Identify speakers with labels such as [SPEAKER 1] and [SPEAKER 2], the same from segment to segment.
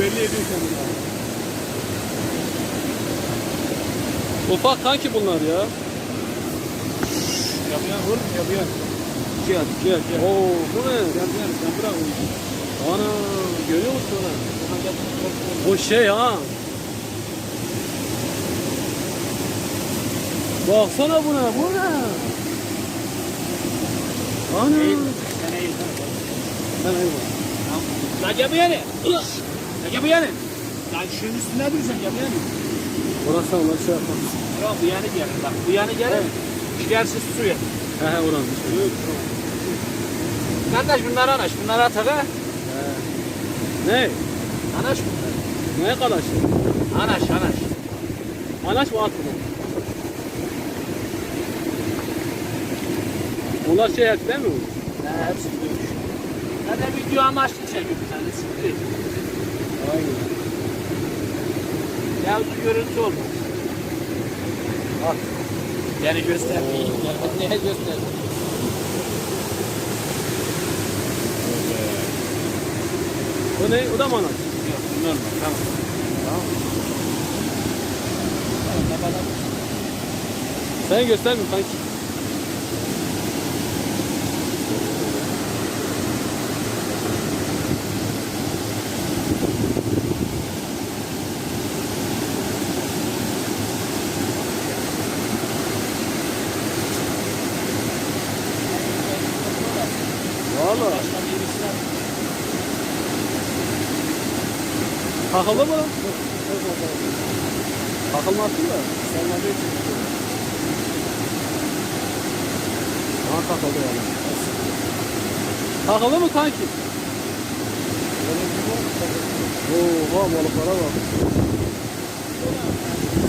[SPEAKER 1] belli ediyor kendini.
[SPEAKER 2] Ufak kanki bunlar ya.
[SPEAKER 1] Yapıyan vur, yapıyan.
[SPEAKER 2] Gel gel gel. Oo bu ne?
[SPEAKER 1] Yapıyan, sen bırak onu.
[SPEAKER 2] Ana görüyor musun onu?
[SPEAKER 1] Gel, gel, gel.
[SPEAKER 2] O şey ha. Baksana buna bu ne? Ana.
[SPEAKER 1] Eğil, sen eğil.
[SPEAKER 2] Ben ayım.
[SPEAKER 1] Lan yapıyan Lan yapıyan ne? Lan şunun üstüne dursan yapıyan ne?
[SPEAKER 2] Orası onlar şey yapmaz.
[SPEAKER 1] Yok bu yanı gelin bak. Bu yanı gelin. Gidersiz suya.
[SPEAKER 2] He he oranın.
[SPEAKER 1] Kardeş bunları anaş. Bunları at aga.
[SPEAKER 2] Ne?
[SPEAKER 1] Anaş bunları.
[SPEAKER 2] Ne kalaş?
[SPEAKER 1] Anaş anaş.
[SPEAKER 2] Anaç mı at bunu? Onlar şey et değil mi?
[SPEAKER 1] Ne hepsi dövüş. Ya da video amaçlı çekiyor bir tane.
[SPEAKER 2] Aynen.
[SPEAKER 1] Yavru görüntü olmaz.
[SPEAKER 2] At.
[SPEAKER 1] Yani göster. Neye göster?
[SPEAKER 2] O ne? O da mı anaç?
[SPEAKER 1] Yok normal tamam. Tamam.
[SPEAKER 2] Sen gösterme kanki. Valla. Takıldı mı lan? Takılmazsın da.
[SPEAKER 1] Salladığı için.
[SPEAKER 2] Aha takıldı yani. Takıldı mı kanki? Oha balıklara bak.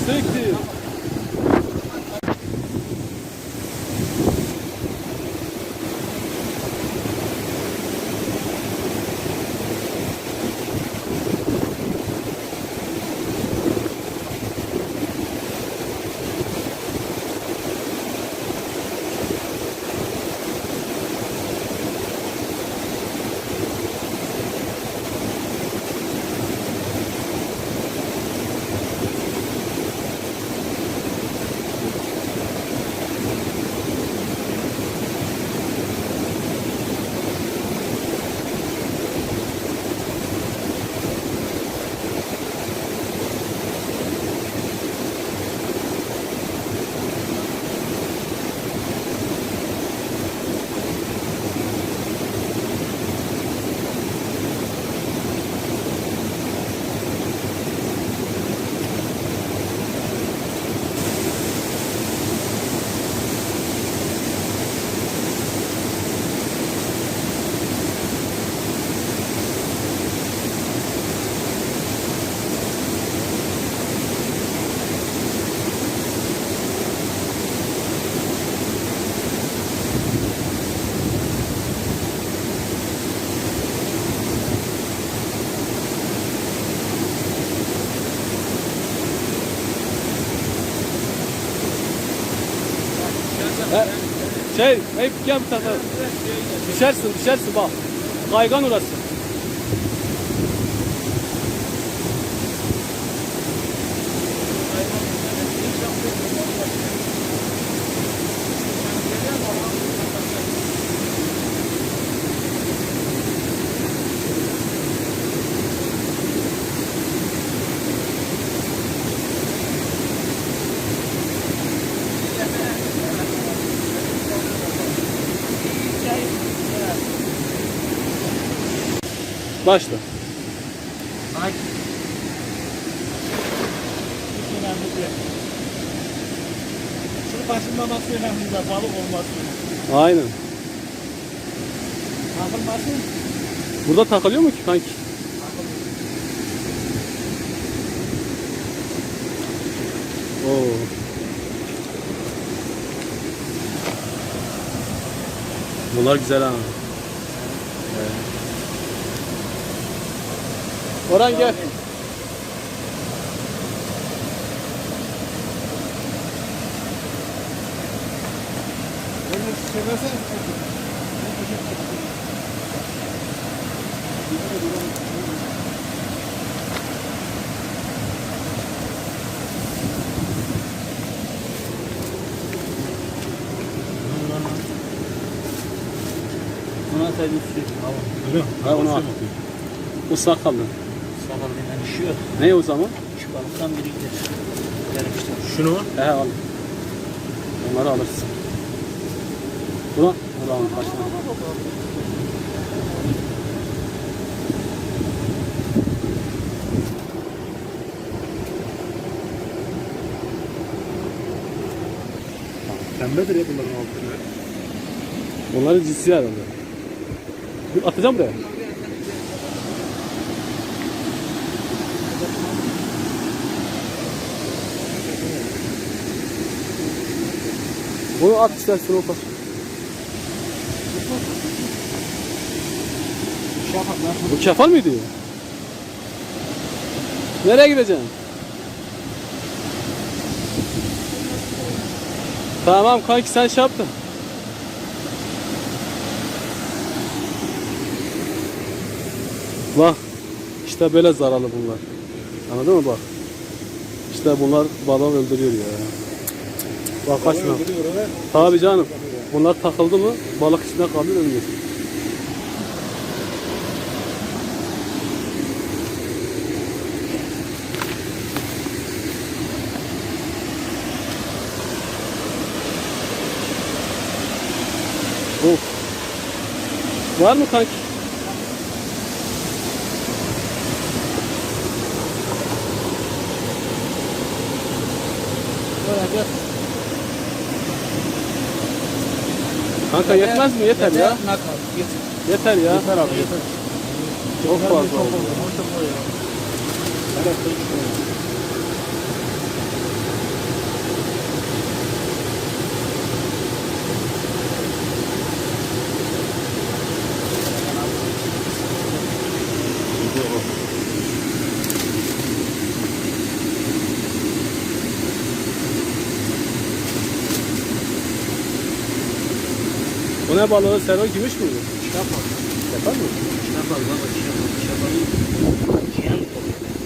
[SPEAKER 2] Sekti. Şey, hep gel bir tarafa. Düşersin, düşersin bak. Kaygan orası. Başla.
[SPEAKER 1] Hiç önemli değil. Şunu kaçırmaması önemli de balık olması.
[SPEAKER 2] Aynen.
[SPEAKER 1] Takılmasın.
[SPEAKER 2] Burada takılıyor mu ki kanki? Oo. Bunlar güzel ha. Orhan gel.
[SPEAKER 1] Ona saydın suyu.
[SPEAKER 3] Öyle mi?
[SPEAKER 2] Ha, ona bak.
[SPEAKER 1] Islak kaldı. Yok.
[SPEAKER 2] Ne o zaman?
[SPEAKER 1] Şu balıktan biri gider.
[SPEAKER 3] Şunu mu?
[SPEAKER 2] He al. Onları alırsın. Buna Allah'ın başına.
[SPEAKER 3] Pembedir ya bunların altı.
[SPEAKER 2] Onları cinsi herhalde. Atacağım buraya. Bunu at istersen o kadar. Bu kefal mıydı? Nereye gideceksin? Tamam kanki sen şey yaptın. Bak işte böyle zararlı bunlar. Anladın mı bak? İşte bunlar balığı öldürüyor ya. Bak kaçma. Tabii canım. Bunlar takıldı mı balık içinde kalıyor ölüyor. Of. Var mı kanki?
[SPEAKER 1] Böyle gel.
[SPEAKER 2] Kanka yetmez mi? Yeter ya.
[SPEAKER 1] Yeter.
[SPEAKER 2] Ya.
[SPEAKER 3] Yeter abi yeter.
[SPEAKER 2] Çok fazla oldu. Ne balığı? Sero gümüş müydü?
[SPEAKER 1] Kitap balığı.
[SPEAKER 2] Yapar mı?
[SPEAKER 1] Kitap balığı baba. Kitap balığı. Kitap balığı.